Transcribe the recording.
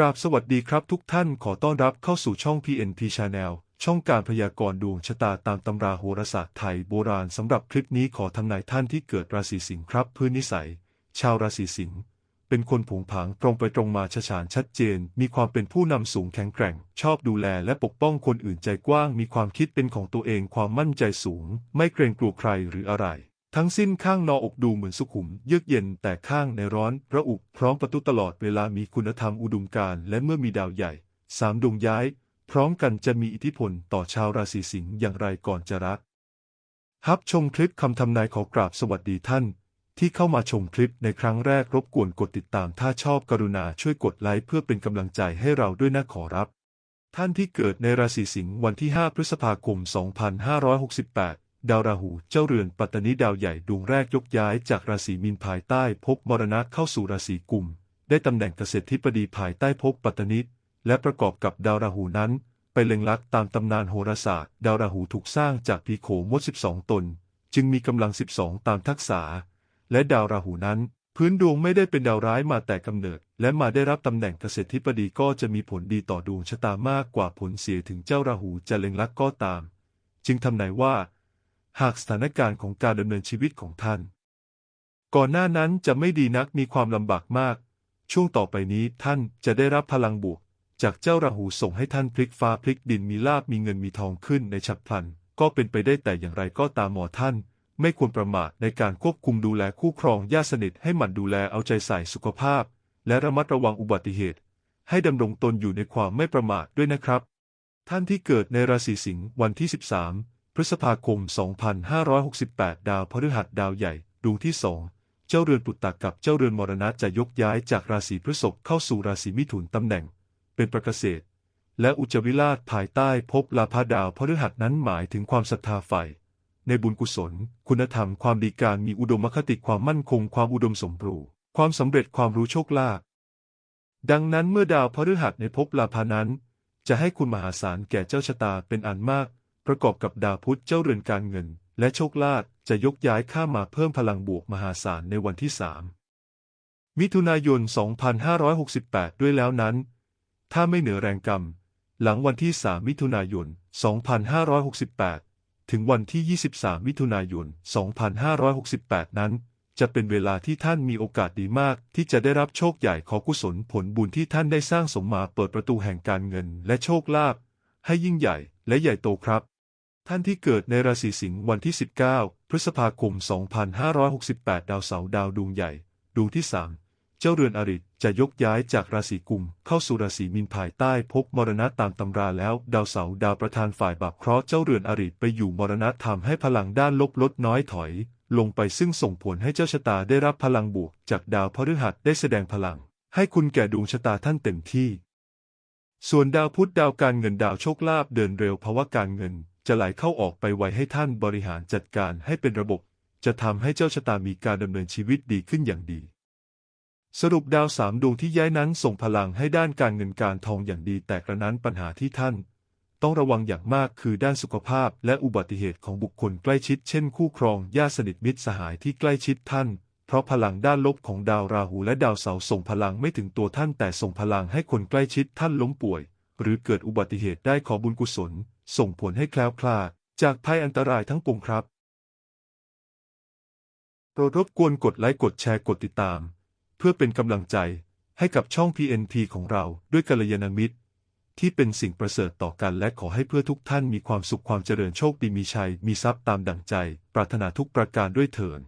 กราบสวัสดีครับทุกท่านขอต้อนรับเข้าสู่ช่อง PNP Channel ช่องการพยากรณ์ดวงชะตาตามตำราโหราศาสตร์ไทยโบราณสำหรับคลิปนี้ขอทำนายท่านที่เกิดราศีสิงห์ครับพื้นนิสัย ชาวราศีสิงห์เป็นคนผงผางตรงไปตรงมาฉฉานชัดเจน มีความเป็นผู้นำสูงแข็งแกร่ง ชอบดูแลและปกป้องคนอื่นใจกว้าง มีความคิดเป็นของตัวเองความมั่นใจสูง ไม่เกรงกลัวใครหรืออะไร ทั้งสิ้นข้างนออกดูเหมือนสุขุม เยือกเย็นแต่ข้างในร้อนระอุพร้อมประตุตลอดเวลามีคุณธรรมอุดมการและเมื่อมีดาวใหญ่สามดวงย้าย พร้อมกันจะมีอิทธิพลต่อชาวราศีสิงห์อย่างไรก่อนจะรักฮับชมคลิปคำทำนายขอกราบสวัสดีท่าน ที่เข้ามาชมคลิปในครั้งแรกรบกวนกดติดตาม ถ้าชอบกรุณาช่วยกดไลค์เพื่อเป็นกำลังใจให้เราด้วยนะขอรับ ท่านที่เกิดในราศีสิงห์วันที่ 5 พฤษภาคม 2568 ดาวราหูเจ้าเรือนปัตตนีดาวใหญ่ดวงแรกยกย้ายจากราศีมีนภายใต้ภพมรณะเข้าสู่ราศีกุม ได้ตำแหน่งเกษตรธิบดีภายใต้ภพปัตตนีและประกอบกับดาวราหูนั้น ไปเล็งลักตามตำนานโหราศาสตร์ ดาวราหูถูกสร้างจากพีโขมด 12 ตน จึงมีกำลัง 12 ตามทักษะและดาวราหูนั้น พื้นดวงไม่ได้เป็นดาวร้ายมาแต่กำเนิด และมาได้รับตำแหน่งเกษตรธิบดีก็จะมีผลดีต่อดวงชะตามากกว่าผลเสียถึงเจ้าราหูจะเล็งลักก็ตาม จึงทำนายว่า หากสถานการณ์ของการดำเนินชีวิตของท่าน ก่อนหน้านั้นจะไม่ดีนักมีความลำบากมาก ช่วงต่อไปนี้ท่านจะได้รับพลังบวก จากเจ้าราหูส่งให้ท่านพลิกฟ้าพลิกดินมีลาบมีเงินมีทองขึ้นในฉับพลัน ก็เป็นไปได้แต่อย่างไรก็ตามหมอท่าน ไม่ควรประมาทในการควบคุมดูแลคู่ครองญาติสนิทให้หมั่นดูแลเอาใจใส่สุขภาพ และระมัดระวังอุบัติเหตุ ให้ดำรงตนอยู่ในความไม่ประมาทด้วยนะครับ ท่านที่เกิดในราศีสิงห์วันที่ 13 พฤษภาคม 2568 ดาวพฤหัสดาวใหญ่ดวงที่สองเจ้าเรือนปุตตะกับเจ้าเรือนมรณะจะยกย้ายจากราศีพฤษภเข้าสู่ราศีมิถุนตำแหน่ง เป็นประเกษตร และอุจวิราชภายใต้ภพลาภดาวพฤหัสนั้นหมายถึงความศรัทธาฝ่ายในบุญกุศล คุณธรรมความดีการมีอุดมคติความมั่นคง ความอุดมสมบูรณ์ความสำเร็จความรู้โชคลาภดังนั้นเมื่อดาวพฤหัสในภพลาภานั้น จะให้คุณมหาศาลแก่เจ้าชะตาเป็นอันมาก ประกอบกับดาวพุธเจ้าเรือนการเงิน และโชคลาภจะยกย้ายข้ามาเพิ่มพลังบวกมหาศาลในวันที่3มิถุนายน 2568 ด้วยแล้วนั้น ถ้าไม่เหนือแรงกรรม หลังวันที่ 3 มิถุนายน 2568 ถึงวันที่ 23 มิถุนายน 2568 นั้น จะเป็นเวลาที่ท่านมีโอกาสดีมาก ที่จะได้รับโชคใหญ่ขอกุศลผลบุญที่ท่านได้สร้างสมมาเปิดประตูแห่งการเงินและโชคลาภให้ยิ่งใหญ่และใหญ่โตครับ ท่านที่เกิดในราศีสิงห์วันที่ 19 พฤษภาคม 2568 ดาวเสาร์ดาวดวงใหญ่ ดวงที่ 3 เจ้าเรือนอริจะยกย้ายจากราศีกุม เข้าสู่ราศีมีนภายใต้ภพมรณะตามตำราแล้ว ดาวเสาร์ดาวประธานฝ่ายบาปเคราะห์เจ้าเรือนอริไปอยู่มรณะทำให้พลังด้านลบลดน้อยถอย ลงไปซึ่งส่งผลให้เจ้าชะตาได้รับพลังบวก จากดาวพฤหัสได้แสดงพลัง ให้คุณแก่ดวงชะตาท่านเต็มที่ ส่วนดาวพุธดาวการเงินดาวโชคลาภเดินเร็วภาวะการเงิน จะไหลเข้าออกไปไวให้ท่านบริหารจัดการให้เป็นระบบ จะทำให้เจ้าชะตามีการดำเนินชีวิตดีขึ้นอย่างดี สรุปดาวสามดวงที่ย้ายนั้นส่งพลังให้ด้านการเงินการทองอย่างดี แต่กระนั้นปัญหาที่ท่าน ต้องระวังอย่างมากคือด้านสุขภาพและอุบัติเหตุของบุคคลใกล้ชิด เช่นคู่ครองญาติสนิทมิตรสหายที่ใกล้ชิดท่านเพราะพลังด้านลบของดาวราหูและดาวเสาร์ส่งพลังไม่ถึงตัวท่านแต่ส่งพลังให้คนใกล้ชิดท่านล้มป่วย หรือเกิดอุบัติเหตุได้ขอบุญกุศล ส่งผลให้แคล้วคลาดจากภัยอันตรายทั้งปวงครับโปรดรบกวนกดไลค์กดแชร์กดติดตาม เพื่อเป็นกำลังใจให้กับช่อง PNP ของเราด้วยกัลยาณมิตร ที่เป็นสิ่งประเสริฐต่อกันและขอให้เพื่อทุกท่านมีความสุขความเจริญโชคดีมีชัย มีทรัพย์ตามดั่งใจ ปรารถนาทุกประการด้วยเถิด